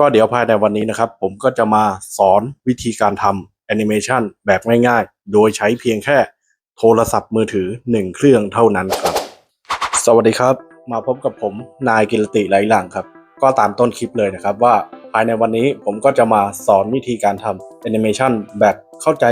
ก็เดี๋ยวภายในวันนี้นะครับ ผมก็จะมาสอนวิธีการทำแอนิเมชันแบบง่ายๆ โดยใช้เพียงแค่โทรศัพท์มือถือ 1 เครื่องเท่านั้นครับ สวัสดีครับ มาพบกับผมนายกิรติไหลหลังครับ ก็ตามต้นคลิปเลยนะครับว่าภายในวันนี้ผมก็จะมาสอนวิธีการทำแอนิเมชันแบบเข้าใจ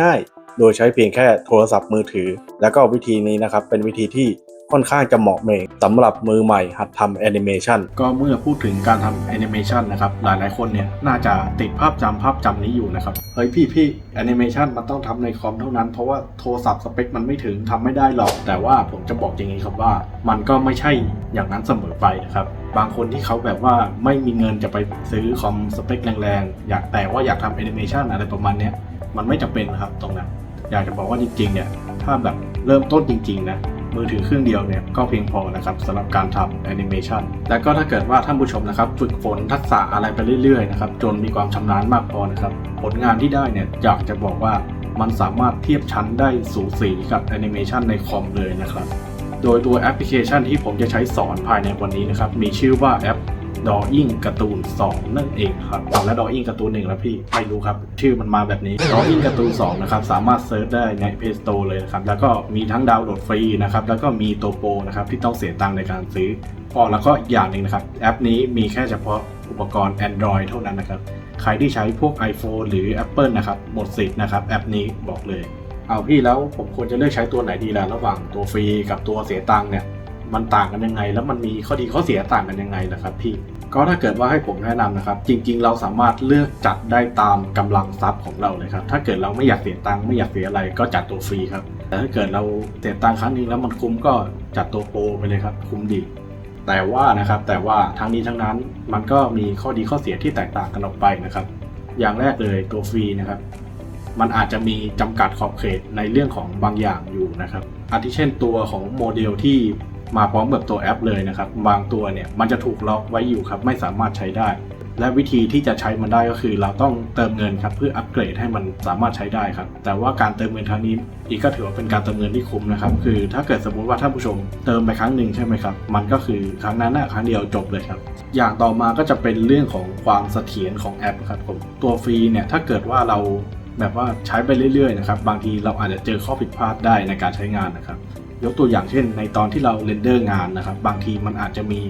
ง่ายๆ โดยใช้เพียงแค่โทรศัพท์มือถือ แล้วก็วิธีนี้นะครับเป็นวิธีที่ ค่อนข้างจะเหมาะเมงสำหรับมือใหม่หัดทำแอนิเมชันก็เมื่อพูดถึงการทำแอนิเมชันนะครับหลายๆคนเนี่ยน่าจะติดภาพจำภาพจำนี้อยู่นะครับเฮ้ยพี่พี่แอนิเมชันมันต้องทำในคอมเท่านั้น เพราะว่าโทรศัพท์สเปคมันไม่ถึงทำไม่ได้หรอก แต่ว่าผมจะบอกอย่างนี้ครับว่า มันก็ไม่ใช่อย่างนั้นเสมอไปนะครับบางคนที่เขาแบบว่าไม่มีเงินจะไปซื้อคอมสเปคแรงๆอยากแต่ว่าอยากทำแอนิเมชันอะไรประมาณนี้มันไม่จำเป็นนะครับตรงนั้นอยากจะบอกว่าจริงๆเนี่ยถ้าแบบเริ่มต้นจริงๆนะ มือถือเครื่องเดียวเนี่ยก็เพียงพอนะครับสำหรับการทำแอนิเมชันและก็ถ้าเกิดว่าท่านผู้ชมนะครับฝึกฝนทักษะอะไรไปเรื่อยๆนะครับจนมีความชำนาญมากพอนะครับผลงานที่ได้เนี่ยอยากจะบอกว่ามันสามารถเทียบชั้นได้สูสีกับแอนิเมชันในคอมเลยนะครับ โดยตัวแอปพลิเคชันที่ผมจะใช้สอนภายในวันนี้นะครับมีชื่อว่าแอป Drawing การ์ตูน 2 นั่นเองครับเอาแล้ว Drawing การ์ตูนหนึ่งแล้วพี่ไม่รู้ครับ ชื่อมันมาแบบนี้ Drawing การ์ตูน2นะครับสามารถเซิร์ชได้ใน Play Store เลยนะครับแล้วก็มีทั้งดาวน์โหลดฟรีนะครับแล้วก็มีตัวโปรนะครับที่ต้องเสียตังค์ในการซื้อพอแล้วก็อีกอย่างหนึ่งนะครับแอปนี้มีแค่เฉพาะอุปกรณ์ Android เท่านั้นนะครับใครที่ใช้พวก iPhone หรือ Apple นะครับหมดสิทธิ์นะครับแอปนี้บอกเลยเอาพี่แล้วผมควรจะเลือกใช้ตัวไหนดีล่ะระหว่างตัวฟรีกับตัวเสียตังค์เนี่ย มันต่างกันยังไง แล้วมันมีข้อดีข้อเสียต่างกันยังไงนะครับพี่ก็ถ้าเกิดว่าให้ผมแนะนำนะครับ จริง ๆ เราสามารถเลือกจัดได้ตามกำลังทรัพย์ของเราเลยครับ ถ้าเกิดเราไม่อยากเสียตังค์ไม่อยากเสียอะไรก็จัดตัวฟรีครับ แต่ถ้าเกิดเราเสียตังค์ครั้งหนึงแล้วมันคุ้มก็จัดตัวโปรไปเลยครับ คุ้มดี แต่ว่านะครับแต่ว่าทั้งนี้ทั้งนั้นมันก็มีข้อดีข้อเสียที่แตกต่างกันออกไปนะครับ อย่างแรกเลยตัวฟรีนะครับ มันอาจจะมีจำกัดขอบเขตในเรื่องของบางอย่างอยู่นะครับอาทิเช่นตัวของโมเดลที่ มาพร้อมกับตัวแอปเลยนะครับ บางตัวเนี่ยมันจะถูกล็อกไว้อยู่ครับ ไม่สามารถใช้ได้ และวิธีที่จะใช้มันได้ก็คือ เราต้องเติมเงินครับเพื่ออัปเกรดให้มันสามารถใช้ได้ครับ แต่ว่าการเติมเงินครั้งนี้อีกก็ถือว่าเป็นการเติมเงินที่คุ้มนะครับ คือถ้าเกิดสมมติว่าท่านผู้ชมเติมไปครั้งหนึ่งใช่ไหมครับ มันก็คือครั้งนั้นนะครั้งเดียวจบเลยครับ อย่างต่อมาก็จะเป็นเรื่องของความเสถียรของแอปครับผม ตัวฟรีเนี่ยถ้าเกิดว่าเราแบบว่าใช้ไปเรื่อยๆนะครับ บางทีเราอาจจะเจอข้อผิดพลาดได้ในการใช้งานนะครับ ยกตัวอย่างเช่น ในตอนที่เราเรนเดอร์งานนะครับ บางทีมันอาจจะมี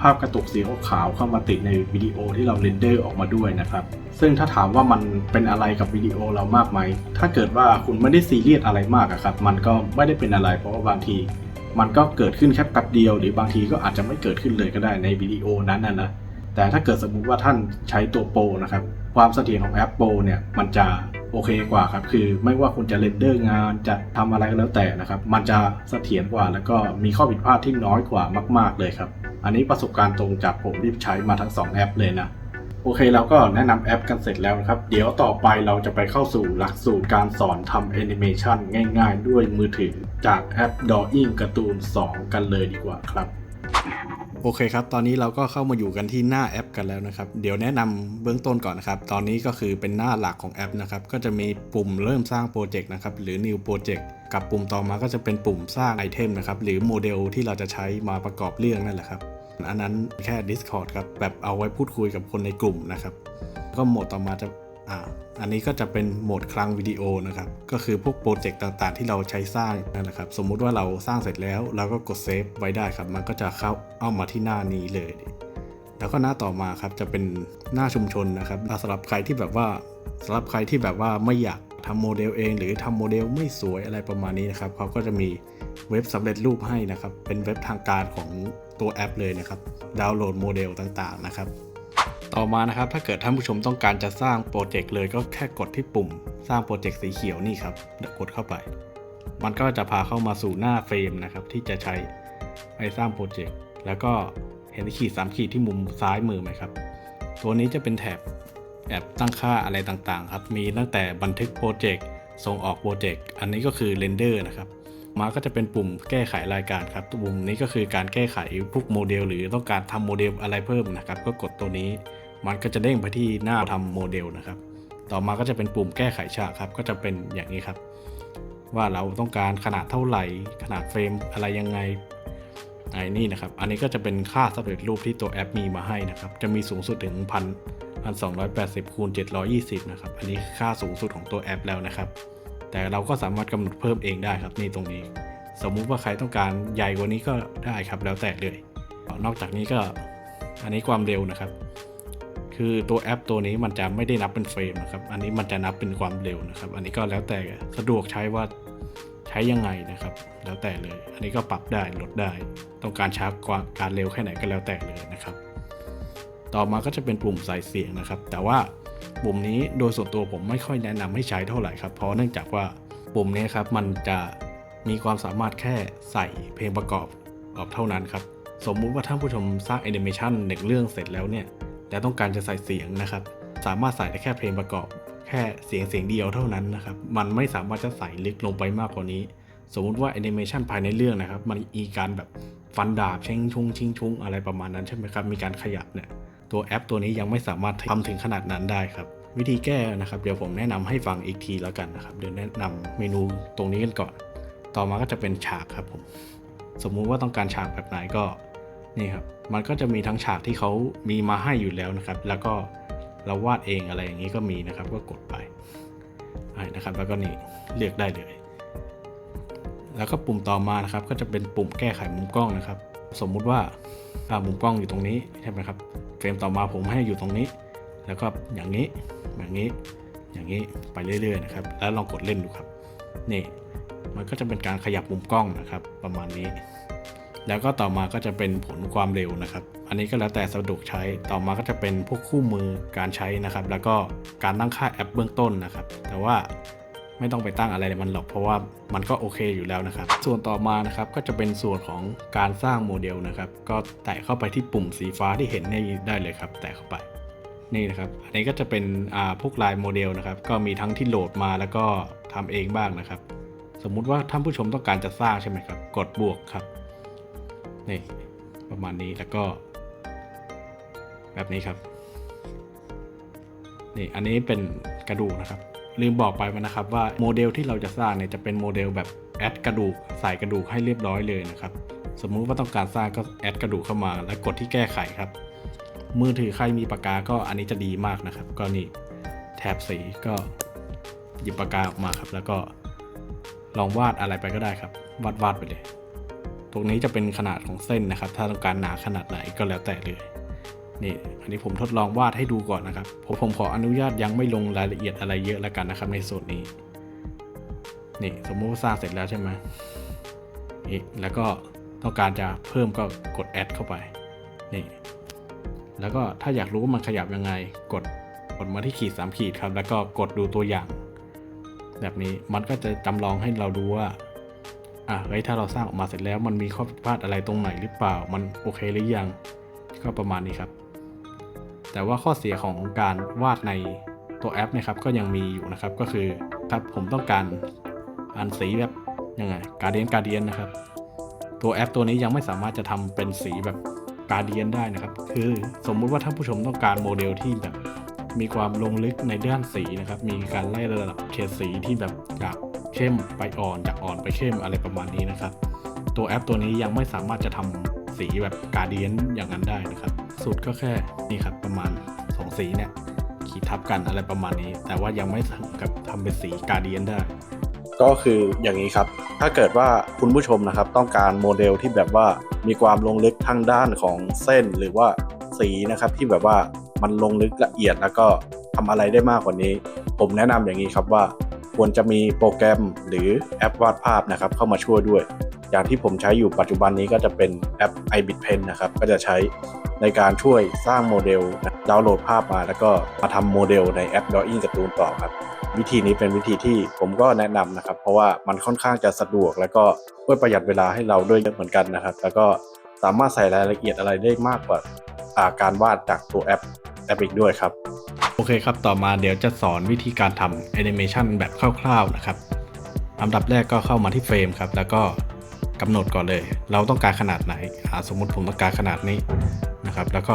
ภาพกระตุกสีขาวเข้ามาติดในวิดีโอที่เราเรนเดอร์ออกมาด้วยนะครับ ซึ่งถ้าถามว่ามันเป็นอะไรกับวิดีโอเรามากไหม ถ้าเกิดว่าคุณไม่ได้ซีเรียสอะไรมากอะครับ มันก็ไม่ได้เป็นอะไร เพราะว่าบางที มันก็เกิดขึ้นแค่แป๊บเดียว หรือบางทีก็อาจจะไม่เกิดขึ้นเลยก็ได้ในวิดีโอนั้นนะนะ แต่ถ้าเกิดสมมุติว่าท่านใช้ตัวโปรนะครับ ความเสถียรของแอปโปรเนี่ย มันจะ โอเคกว่าครับคือไม่ว่าคุณจะเรนเดอร์งานจะทำอะไรก็แล้วแต่นะครับ มันจะเสถียรกว่า แล้วก็มีข้อผิดพลาดที่น้อยกว่ามาก ๆเลยครับ อันนี้ประสบการณ์ตรงจากผมที่ใช้มาทั้ง 2 แอปเลยนะโอเคเราก็แนะนำแอปกันเสร็จแล้วนะครับ เดี๋ยวต่อไปเราจะไปเข้าสู่หลักสูตรการสอนทำแอนิเมชันง่ายๆ ด้วยมือถือจากแอป Drawing การ์ตูน 2 กันเลยดีกว่าครับ โอเคครับ ตอนนี้เราก็เข้ามาอยู่กันที่หน้าแอปกันแล้วนะครับ เดี๋ยวแนะนำเบื้องต้นก่อนนะครับ ตอนนี้ก็คือเป็นหน้าหลักของแอปนะครับ ก็จะมีปุ่มเริ่มสร้างโปรเจกต์นะครับ หรือ new project กับปุ่มต่อมาก็จะเป็นปุ่มสร้างไอเทมนะครับ หรือโมเดลที่เราจะใช้มาประกอบเรื่องนั่นแหละครับ อันนั้นแค่ Discord ครับ แบบเอาไว้พูดคุยกับคนในกลุ่มนะครับ ก็โหมดต่อมาจะ อ่าอันนี้ก็จะเป็นโหมดคลังวิดีโอนะครับ ก็คือพวกโปรเจกต์ต่างๆ ที่เราใช้สร้างนั่นแหละครับ สมมุติว่าเราสร้างเสร็จแล้วเราก็กดเซฟไว้ได้ครับ มันก็จะเข้าเอามาที่หน้านี้เลย แล้วก็หน้าต่อมาครับจะเป็นหน้าชุมชนนะครับสำหรับใครที่แบบว่าสำหรับใครที่แบบว่าไม่อยากทำโมเดลเอง หรือทำโมเดลไม่สวยอะไรประมาณนี้นะครับเขาก็จะมีเว็บสำเร็จรูปให้นะครับ เป็นเว็บทางการของตัวแอปเลยนะครับ ดาวน์โหลดโมเดลต่างๆนะครับ ต่อมานะครับ ถ้าเกิดท่านผู้ชมต้องการจะสร้างโปรเจกต์เลยก็แค่กดที่ปุ่ม สร้างโปรเจกต์สีเขียวนี่ครับกดเข้าไป มันก็จะพาเข้ามาสู่หน้าเฟรมนะครับที่จะใช้ไปสร้างโปรเจกต์แล้วก็เห็นขีด3ขีดที่มุมซ้ายมือไหมครับ ตัวนี้จะเป็นแถบแอบตั้งค่าอะไรต่างๆ ครับ มีตั้งแต่บันทึกโปรเจกต์ส่งออกโปรเจกต์อันนี้ก็คือเรนเดอร์นะครับมาก็จะเป็นปุ่มแก้ไขรายการครับปุ่มนี้ก็คือการแก้ไขพวกโมเดล หรือต้องการทำโมเดลอะไรเพิ่มนะครับ ก็กดตัวนี้ มันก็จะเด้งไปที่หน้าทำโมเดลนะครับ ต่อมาก็จะเป็นปุ่มแก้ไขฉากครับ ก็จะเป็นอย่างนี้ครับ ว่าเราต้องการขนาดเท่าไหร่ ขนาดเฟรมอะไรยังไงไอ้นี่นะครับ อันนี้ก็จะเป็นค่าสำเร็จรูปที่ตัวแอปมีมาให้นะครับ จะมีสูงสุดถึงพันพันสองร้อยแปดสิบคูณเจ็ดร้อยี่สิบนะครับ อันนี้ค่าสูงสุดของตัวแอปแล้วนะครับ แต่เราก็สามารถกำหนดเพิ่มเองได้ครับนี่ตรงนี้ สมมุติว่าใครต้องการใหญ่กว่านี้ก็ได้ครับแล้วแต่เลย นอกจากนี้ก็อันนี้ความเร็วนะครับ คือตัวแอปตัวนี้มันจะไม่ได้นับเป็นเฟรมนะครับ อันนี้มันจะนับเป็นความเร็วนะครับ อันนี้ก็แล้วแต่สะดวกใช้ว่าใช้ยังไงนะครับ แล้วแต่เลย อันนี้ก็ปรับได้ลดได้ ต้องการช้ากว่าการเร็วแค่ไหนก็แล้วแต่เลยนะครับ ต่อมาก็จะเป็นปุ่มใส่เสียงนะครับ แต่ว่าปุ่มนี้โดยส่วนตัวผมไม่ค่อยแนะนำให้ใช้เท่าไหร่ครับ เพราะเนื่องจากว่าปุ่มนี้ครับมันจะมีความสามารถแค่ใส่เพลงประกอบออกเท่านั้นครับ สมมุติว่าท่านผู้ชมสร้างแอนิเมชันหนึ่งเรื่องเสร็จแล้วเนี่ย แล้วต้องการจะใส่เสียงนะครับ สามารถใส่ได้แค่เพลงประกอบ แค่เสียงเสียงเดียวเท่านั้นนะครับ มันไม่สามารถจะใส่ลึกลงไปมากกว่านี้ สมมุติว่าแอนิเมชันภายในเรื่องนะครับ มันมีการแบบฟันดาบเชิงชุงชิงชุงอะไรประมาณนั้นใช่ไหมครับ มีการขยับเนี่ย ตัวแอปตัวนี้ยังไม่สามารถทำถึงขนาดนั้นได้ครับ วิธีแก้นะครับ เดี๋ยวผมแนะนำให้ฟังอีกทีแล้วกันนะครับ เดี๋ยวแนะนำเมนูตรงนี้กันก่อน ต่อมาก็จะเป็นฉากครับผม สมมุติว่าต้องการฉากแบบไหนก็ นี่ครับ มันก็จะมีทั้งฉากที่เขามีมาให้อยู่แล้วนะครับ แล้วก็เราวาดเองอะไรอย่างนี้ก็มีนะครับ ก็กดไปอ่นะครับ แล้วก็นี่เลือกได้เลย แล้วก็ปุ่มต่อมานะครับ ก็จะเป็นปุ่มแก้ไขมุมกล้องนะครับ สมมุติว่ามุมกล้องอยู่ตรงนี้ใช่ไหมครับ เฟรมต่อมาผมให้อยู่ตรงนี้ แล้วก็อย่างนี้ อย่างนี้ อย่างนี้ไปเรื่อยๆนะครับ แล้วลองกดเล่นดูครับ นี่ มันก็จะเป็นการขยับมุมกล้องนะครับ ประมาณนี้ แล้วก็ต่อมาก็จะเป็นผลความเร็วนะครับ อันนี้ก็แล้วแต่สะดวกใช้ ต่อมาก็จะเป็นพวกคู่มือการใช้นะครับ แล้วก็การตั้งค่าแอปเบื้องต้นนะครับ แต่ว่าไม่ต้องไปตั้งอะไรมันหรอก เพราะว่ามันก็โอเคอยู่แล้วนะครับ ส่วนต่อมานะครับก็จะเป็นส่วนของการสร้างโมเดลนะครับ ก็แตะเข้าไปที่ปุ่มสีฟ้าที่เห็นนี่ได้เลยครับ แตะเข้าไปนี่นะครับ อันนี้ก็จะเป็นอ่าพวกลายโมเดลนะครับ ก็มีทั้งที่โหลดมาแล้วก็ทำเองบ้างนะครับ สมมุติว่าท่านผู้ชมต้องการจะสร้างใช่ไหมครับ กดบวกครับ นี่ประมาณนี้แล้วก็ แบบนี้ครับ นี่อันนี้เป็นกระดูกนะครับ ลืมบอกไปนะครับว่าโมเดลที่เราจะสร้างเนี่ยจะเป็นโมเดลแบบแอดกระดูกใส่กระดูกให้เรียบร้อยเลยนะครับสมมุติว่าต้องการสร้างก็แอดกระดูกเข้ามาแล้วกดที่แก้ไขครับ มือถือใครมีปากกาก็อันนี้จะดีมากนะครับ ก็นี่แถบสีก็หยิบปากกาออกมาครับ แล้วก็ลองวาดอะไรไปก็ได้ครับ วาดวาดไปเลย ตรงนี้จะเป็นขนาดของเส้นนะครับ ถ้าต้องการหนาขนาดไหนก็แล้วแต่เลยนี่อันนี้ผมทดลองวาดให้ดูก่อนนะครับผมผมขออนุญาตยังไม่ลงรายละเอียดอะไรเยอะแล้วกันนะครับในส่วนนี้ นี่สมมติว่าสร้างเสร็จแล้วใช่ไหมนี่แล้วก็ต้องการจะเพิ่มก็กดแอดเข้าไป นี่ แล้วก็ถ้าอยากรู้ว่ามันขยับยังไง กดกดมาที่ขีด 3 ขีดครับ แล้วก็กดดูตัวอย่าง แบบนี้มันก็จะจำลองให้เราดูว่า อะเฮ้ยถ้าเราสร้างออกมาเสร็จแล้วมันมีข้อผิดพลาดอะไรตรงไหนหรือเปล่า มันโอเคหรือยัง ก็ประมาณนี้ครับ แต่ว่าข้อเสียของการวาดในตัวแอปนะครับก็ยังมีอยู่นะครับก็คือครับผมต้องการอันสีแบบยังไงการเดียนการเดียนนะครับ ตัวแอปตัวนี้ยังไม่สามารถจะทำเป็นสีแบบการเดียนได้นะครับ คือสมมุติว่าท่านผู้ชมต้องการโมเดลที่แบบมีความลงลึกในด้านสีนะครับ มีการไล่ระดับเฉดสีที่แบบจาก เข้มไปอ่อนจากอ่อนไปเข้มอะไรประมาณนี้นะครับ ตัวแอปตัวนี้ยังไม่สามารถจะทำสีแบบการเดียนอย่างนั้นได้นะครับ สุดก็แค่นี่ครับประมาณ 2 สีเนี่ยขีดทับกันอะไรประมาณนี้ แต่ว่ายังไม่ถึงกับทำเป็นสีการเดียนได้ ก็คืออย่างนี้ครับ ถ้าเกิดว่าคุณผู้ชมนะครับ ต้องการโมเดลที่แบบว่ามีความลงลึกทางด้านของเส้นหรือว่าสีนะครับที่แบบว่ามันลงลึกละเอียดแล้วก็ทำอะไรได้มากกว่านี้ ผมแนะนำอย่างนี้ครับว่า ควรจะมีโปรแกรมหรือแอปวาดภาพนะครับเข้ามาช่วยด้วย อย่างที่ผมใช้อยู่ปัจจุบันนี้ก็จะเป็นแอป iBitPen นะครับก็จะใช้ในการช่วยสร้างโมเดลดาวน์โหลดภาพมา แล้วก็มาทำโมเดลในแอป Drawing การ์ตูนต่อครับ วิธีนี้เป็นวิธีที่ผมก็แนะนำนะครับ เพราะว่ามันค่อนข้างจะสะดวก แล้วก็ช่วยประหยัดเวลาให้เราด้วยเยอะเหมือนกันนะครับ แล้วก็สามารถใส่รายละเอียดอะไรได้มากกว่าอ่าการวาดจากตัวแอป แอปอีกด้วยครับ โอเคครับ ต่อมาเดี๋ยวจะสอนวิธีการทำแอนิเมชันแบบคร่าวๆนะครับอันดับแรกก็เข้ามาที่เฟรมครับ แล้วก็กำหนดก่อนเลย เราต้องการขนาดไหน สมมติผมต้องการขนาดนี้นะครับ แล้วก็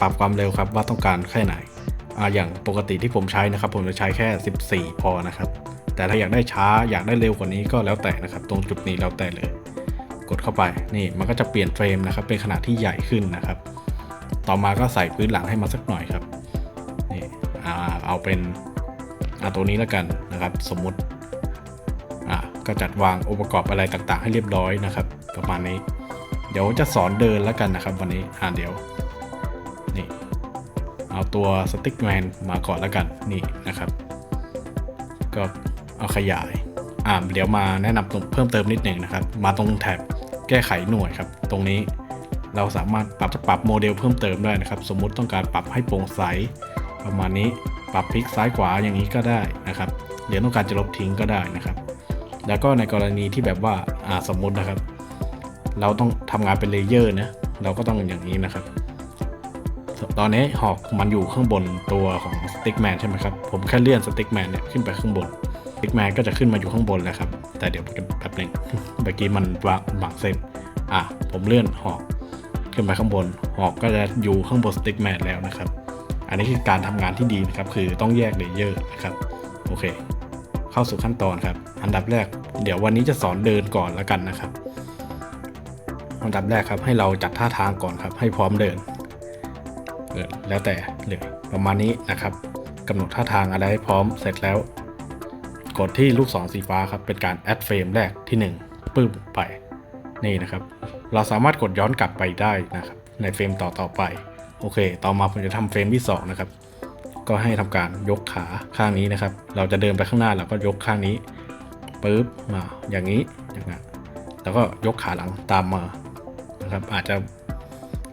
ปรับความเร็วครับว่าต้องการแค่ไหนออย่างปกติที่ผมใช้นะครับ ผมจะใช้แค่ 14 พอนะครับ แต่ถ้าอยากได้ช้าอยากได้เร็วกว่านี้ก็แล้วแต่นะครับ ตรงจุดนี้แล้วแต่เลย กดเข้าไปนี่มันก็จะเปลี่ยนเฟรมนะครับ เป็นขนาดที่ใหญ่ขึ้นนะครับ ต่อมาก็ใส่พื้นหลังให้มาสักหน่อยครับนี่อ่าเอาเป็นอ่าตัวนี้แล้วกันนะครับ สมมุติอ่าก็จัดวางองค์ประกอบอะไรต่างๆ ให้เรียบร้อยนะครับ ประมาณนี้ เดี๋ยวจะสอนเดินแล้วกันนะครับ วันนี้อ่าเดี๋ยวนี่เอาตัวสติ๊กแมนมาก่อนแล้วกันนี่นะครับ ก็เอาขยายอ่าเดี๋ยวมาแนะนำเพิ่มเติมนิดหนึ่งนะครับ มาตรงแท็บแก้ไขหน่วยครับ ตรงนี้ เราสามารถปรับปรับโมเดลเพิ่มเติมได้นะครับ สมมุติต้องการปรับให้โปร่งใส ประมาณนี้ปรับพลิกซ้ายขวาอย่างนี้ก็ได้นะครับเดี๋ยวต้องการจะลบทิ้งก็ได้นะครับ แล้วก็ในกรณีที่แบบว่าสมมุตินะครับ เราต้องทำงานเป็นเลเยอร์นะเราก็ต้องอย่างนี้นะครับ ตอนนี้หอกมันอยู่ข้างบนตัวของสติ๊กแมนใช่ไหมครับผมแค่เลื่อนสติ๊กแมนเนี่ยขึ้นไปข้างบนสติ๊กแมนก็จะขึ้นมาอยู่ข้างบนแล้วครับ แต่เดี๋ยวแป๊บหนึงเมื่อกี้มันวางบังเซฟอะผมเลื่อนหอก ขึ้นไปข้างบน หอกก็จะอยู่ข้างบนสติ๊กแมนแล้วนะครับ อันนี้คือการทำงานที่ดีนะครับ คือต้องแยกเลเยอร์นะครับ โอเค เข้าสู่ขั้นตอนครับ อันดับแรก เดี๋ยววันนี้จะสอนเดินก่อนแล้วกันนะครับ อันดับแรกครับ ให้เราจัดท่าทางก่อนครับ ให้พร้อมเดินเออแล้วแต่เลยประมาณนี้นะครับกำหนดท่าทางอะไรให้พร้อมเสร็จแล้ว กดที่ลูกศรสีฟ้าครับ เป็นการแอดเฟรมแรกที่1ปึ้มไป นี่นะครับ เราสามารถกดย้อนกลับไปได้นะครับในเฟรมต่อต่อไป โอเค ต่อมาผมจะทำเฟรมที่ 2 นะครับ ก็ให้ทำการยกขาข้างนี้นะครับ เราจะเดินไปข้างหน้าเราก็ยกข้างนี้ปึ๊บมาอย่างนี้อย่างนั้นแล้วก็ยกขาหลังตามมานะครับ อาจจะ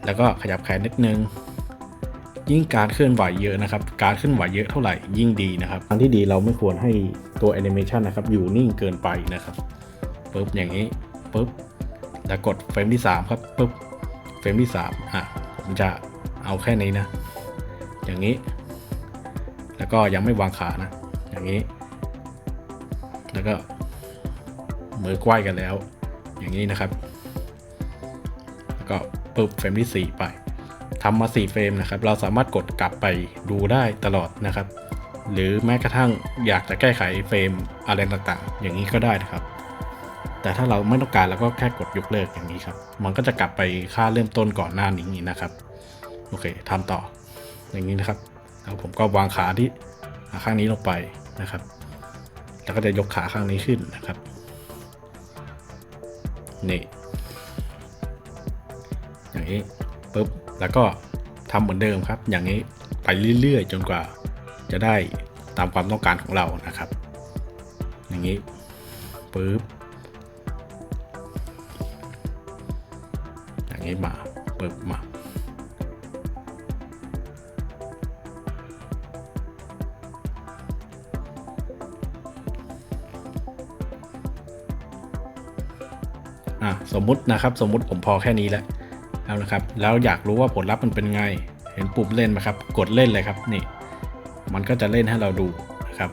แล้วก็ขยับแขนนิดนึง ยิ่งการเคลื่อนไหวเยอะนะครับ การเคลื่อนไหวเยอะเท่าไหร่ยิ่งดีนะครับทางที่ดีเราไม่ควรให้ตัวแอนิเมชันนะครับอยู่นิ่งเกินไปนะครับปึ๊บอย่างนี้ปึ๊บ แล้วกดเฟรมที่ 3 ครับปึ๊บเฟรมที่ 3 อะ ผมจะเอาแค่นี้นะ อย่างนี้ แล้วก็ยังไม่วางขานะ อย่างนี้ แล้วก็มือไกว้กันแล้ว อย่างนี้นะครับ แล้วก็ปึ๊บเฟรมที่ 4 ไปทำมา 4 เฟรมนะครับ เราสามารถกดกลับไปดูได้ตลอดนะครับ หรือแม้กระทั่งอยากจะแก้ไขเฟรมอะไรต่างๆ อย่างนี้ก็ได้นะครับ แต่ถ้าเราไม่ต้องการเราก็แค่กดยกเลิกอย่างนี้ครับ มันก็จะกลับไปค่าเริ่มต้นก่อนหน้านี้นะครับ โอเคทำต่ออย่างนี้นะครับแล้วผมก็วางขาที่ขาข้างนี้ลงไปนะครับ แล้วก็จะยกขาข้างนี้ขึ้นนะครับ นี่ อย่างนี้ปุ๊บ แล้วก็ทำเหมือนเดิมครับ อย่างนี้ไปเรื่อยๆ จนกว่าจะได้ตามความต้องการของเรานะครับ อย่างนี้ปุ๊บ มมุตินะครับ สมมุติผมพอแค่นี้แล้วเอานะครับ แล้วอยากรู้ว่าผลลัพธ์มันเป็นไง เห็นปุ่มเล่นไหมครับ กดเล่นเลยครับนี่ มันก็จะเล่นให้เราดูนะครับ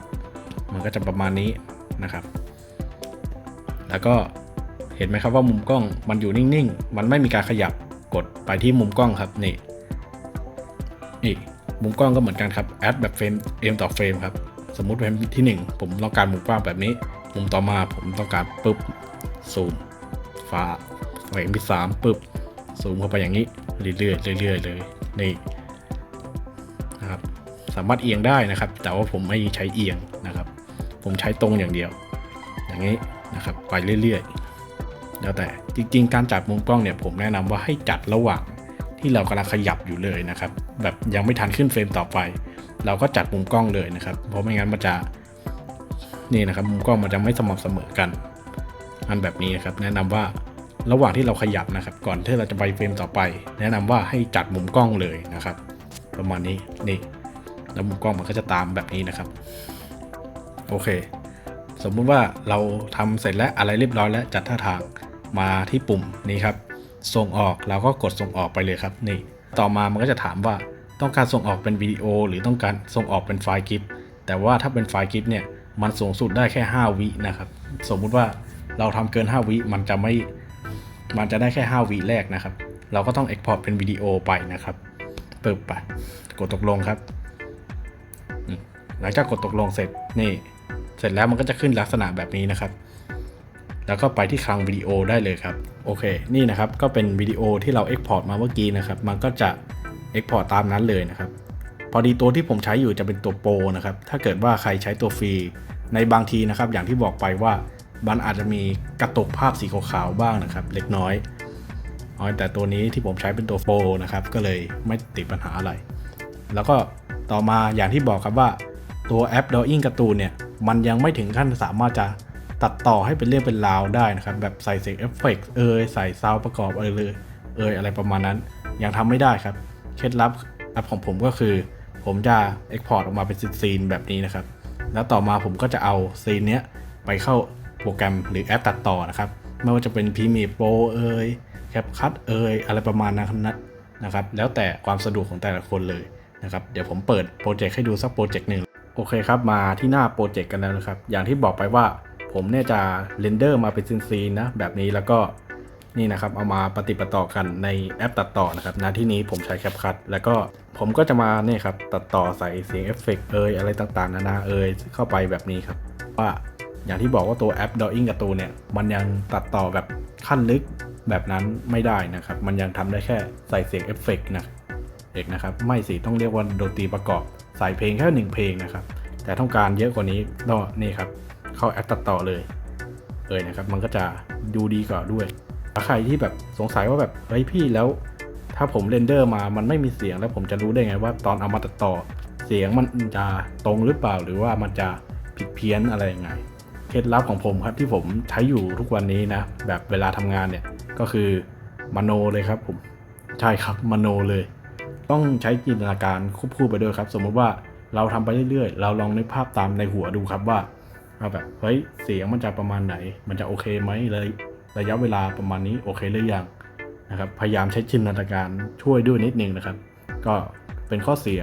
มันก็จะประมาณนี้นะครับ แล้วก็เห็นไหมครับว่ามุมกล้องมันอยู่นิ่งๆ มันไม่มีการขยับกดไปที่มุมกล้องครับนี่นี่มุมกล้องก็เหมือนกันครับแอดแบบเฟรมเอมต่อเฟรมครับสมมุติเฟรมที่ 1 ผมต้องการมุมกว้างแบบนี้ มุมต่อมาผมต้องการปุ๊บซูม ฟ้าเฟรมที่สามปึ๊บซูมเข้าไปอย่างนี้เรื่อยๆเรื่อยๆเลยนี่นะครับ สามารถเอียงได้นะครับ แต่ว่าผมไม่ใช้เอียงนะครับ ผมใช้ตรงอย่างเดียว อย่างนี้นะครับไปเรื่อยๆแล้วแต่จริง ๆ การจัดมุมกล้องเนี่ยผมแนะนำว่าให้จัดระหว่างที่เรากำลังขยับอยู่เลยนะครับ แบบยังไม่ทันขึ้นเฟรมต่อไป เราก็จัดมุมกล้องเลยนะครับ เพราะไม่งั้นมันจะนี่นะครับมุมกล้องมันจะไม่สม่ำเสมอกันอันแบบนี้นะครับ แนะนำว่า ระหว่างที่เราขยับนะครับ ก่อนที่เราจะไปเฟรมต่อไป แนะนำว่าให้จัดมุมกล้องเลยนะครับ ประมาณนี้นี่แล้วมุมกล้องมันก็จะตามแบบนี้นะครับ โอเค สมมุติว่าเราทำเสร็จแล้วอะไรเรียบร้อยแล้วจัดท่าทางมาที่ปุ่มนี้ครับ ส่งออกเราก็กดส่งออกไปเลยครับ นี่ ต่อมามันก็จะถามว่าต้องการส่งออกเป็นวิดีโอ หรือต้องการส่งออกเป็นไฟล์กิฟแต่ว่าถ้าเป็นไฟล์กิฟเนี่ยมันสูงสุดได้แค่ 5 วินะครับ สมมุติว่าเราทำเกิน 5 วิมันจะไม่ มันจะได้แค่5วิแรกนะครับ เราก็ต้อง Export เป็นวิดีโอไปนะครับเปิดไปกดตกลงครับ หลังจากกดตกลงเสร็จนี่เสร็จแล้วมันก็จะขึ้นลักษณะแบบนี้นะครับ แล้วก็ไปที่คลังวิดีโอได้เลยครับ โอเค นี่นะครับก็เป็นวิดีโอที่เรา Export มาเมื่อกี้นะครับ มันก็จะ Export ตามนั้นเลยนะครับ พอดีตัวที่ผมใช้อยู่จะเป็นตัวโปรนะครับ ถ้าเกิดว่าใครใช้ตัวฟรีในบางทีนะครับ อย่างที่บอกไปว่า มันอาจจะมีกระตกภาพสีขาวๆบ้างนะครับ เล็กน้อยอแต่ตัวนี้ที่ผมใช้เป็นตัวโปรนะครับ ก็เลยไม่ติดปัญหาอะไร แล้วก็ต่อมาอย่างที่บอกครับว่าตัวแอป Drawing การ์ตูนเนี่ย มันยังไม่ถึงขั้นสามารถจะตัดต่อให้เป็นเรื่องเป็นราวได้นะครับ แบบใส่เสียงเอฟเฟกต์เอยใส่ซาวด์ประกอบเอยเลยเอยอะไรประมาณนั้น ยังทำไม่ได้ครับ เคล็ดลับแอปของผมก็คือ ผมจะ Export ออกมาเป็นซีนแบบนี้นะครับ แล้วต่อมาผมก็จะเอาซีนเนี้ยไปเข้า โปรแกรมหรือแอปตัดต่อนะครับ ไม่ว่าจะเป็น Premiere Pro เอ่ย CapCut เอ่ยอะไรประมาณนั้นนะครับ แล้วแต่ความสะดวกของแต่ละคนเลยนะครับเดี๋ยวผมเปิดโปรเจกต์ให้ดูสักโปรเจกต์หนึ่งโอเคครับ มาที่หน้าโปรเจกต์กันแล้วนะครับ อย่างที่บอกไปว่าผมเนี่ยจะเรนเดอร์มาเป็นซีนๆนะแบบนี้แล้วก็นี่นะครับเอามาปฏิปต่อกันในแอปตัดต่อนะครับณที่นี้ผมใช้ CapCut แล้วก็ผมก็จะมาเนี่ยครับตัดต่อใส่เสียงเอฟเฟกต์เอยอะไรต่างๆ นานาเอยเข้าไปแบบนี้ครับ ว่า อย่างที่บอกว่าตัวแอป Drawing การ์ตูนเนี่ย มันยังตัดต่อแบบขั้นลึกแบบนั้นไม่ได้นะครับ มันยังทำได้แค่ใส่เสียงเอฟเฟกต์นะเอกนะครับ ไม่สิต้องเรียกว่าดนตรีประกอบ ใส่เพลงแค่หนึ่งเพลงนะครับ แต่ต้องการเยอะกว่านี้ก็นี่ครับ เข้าแอปตัดต่อเลยเลยนะครับ มันก็จะดูดีกว่าด้วยถ้าใครที่แบบสงสัยว่าแบบเฮ้ยพี่แล้ว ถ้าผมเรนเดอร์มามันไม่มีเสียงแล้วผมจะรู้ได้ไงว่าตอนเอามาตัดต่อ เสียงมันจะตรงหรือเปล่าหรือว่ามันจะผิดเพี้ยนอะไรยังไง เคล็ดลับของผมครับที่ผมใช้อยู่ทุกวันนี้นะ แบบเวลาทำงานเนี่ยก็คือมโนเลยครับผมใช่ครับมโนเลย ต้องใช้จินตนาการควบคู่ไปด้วยครับ สมมุติว่าเราทำไปเรื่อยๆ เราลองนึกภาพตามในหัวดูครับว่าว่าแบบเฮ้ยเสียงมันจะประมาณไหน มันจะโอเคไหมเลยระยะเวลาประมาณนี้โอเคหรือยังนะครับพยายามใช้จินตนาการช่วยด้วยนิดนึงนะครับ ก็เป็นข้อเสีย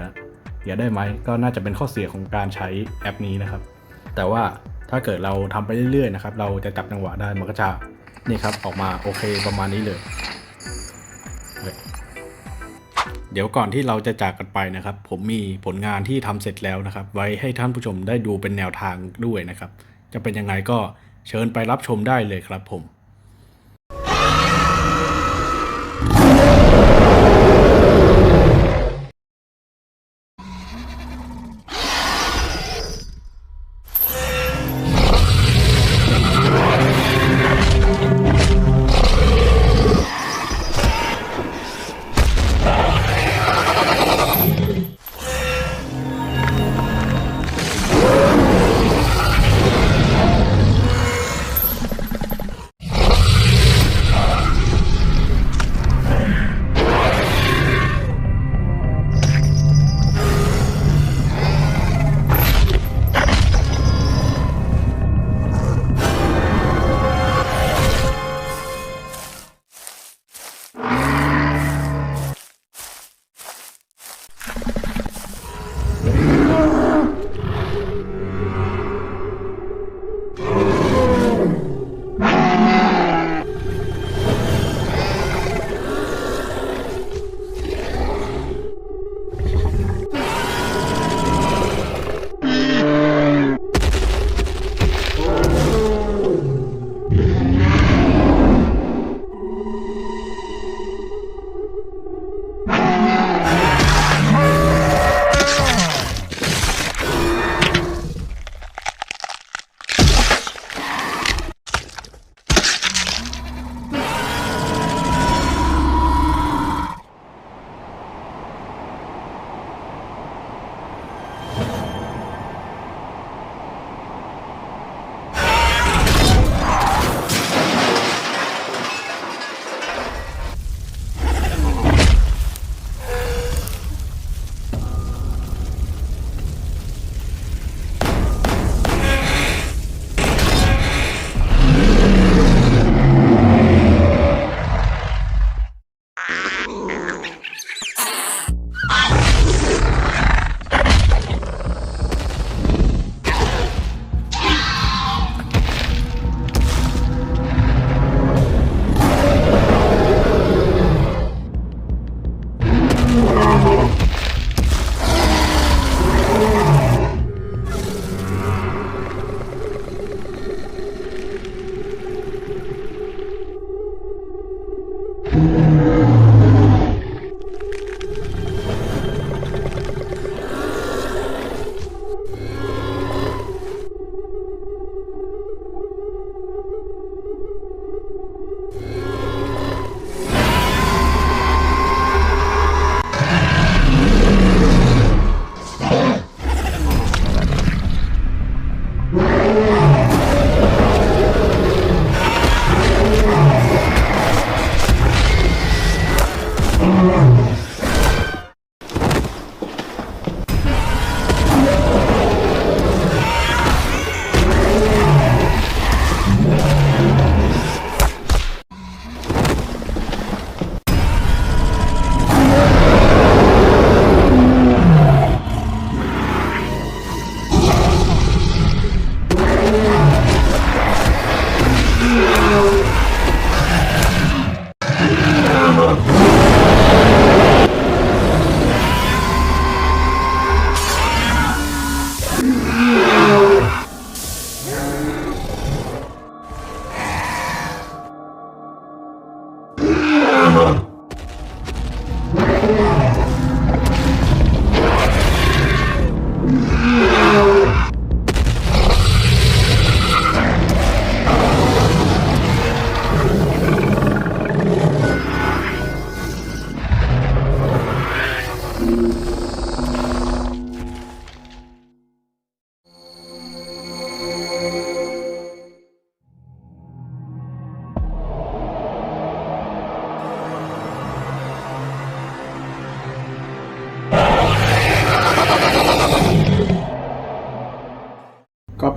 เสียได้ไหมก็น่าจะเป็นข้อเสียของการใช้แอปนี้นะครับ แต่ว่าถ้าเกิดเราทำไปเรื่อยๆนะครับ เราจะจับจังหวะได้มันก็จะนี่ครับออกมาโอเคประมาณนี้เลย เดี๋ยวก่อนที่เราจะจากกันไปนะครับ ผมมีผลงานที่ทำเสร็จแล้วนะครับ ไว้ให้ท่านผู้ชมได้ดูเป็นแนวทางด้วยนะครับ จะเป็นยังไงก็เชิญไปรับชมได้เลยครับผม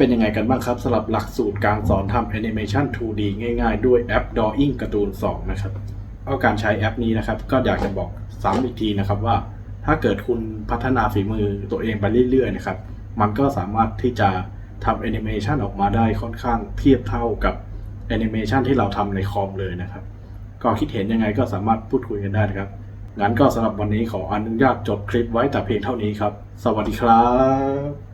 เป็นยังไงกันบ้างครับสำหรับหลักสูตรการสอนทำแอนิเมชัน 2D ง่ายๆ ด้วยแอป Drawing การ์ตูน 2 นะครับก็การใช้แอปนี้นะครับ ก็อยากจะบอกซ้ำอีกทีนะครับว่า ถ้าเกิดคุณพัฒนาฝีมือตัวเองไปเรื่อยๆนะครับ มันก็สามารถที่จะทำแอนิเมชันออกมาได้ค่อนข้างเทียบเท่ากับแอนิเมชันที่เราทำในคอมเลยนะครับ ก็คิดเห็นยังไงก็สามารถพูดคุยกันได้นะครับ งั้นก็สำหรับวันนี้ขออนุญาตจบคลิปไว้แต่เพียงเท่านี้ครับ สวัสดีครับ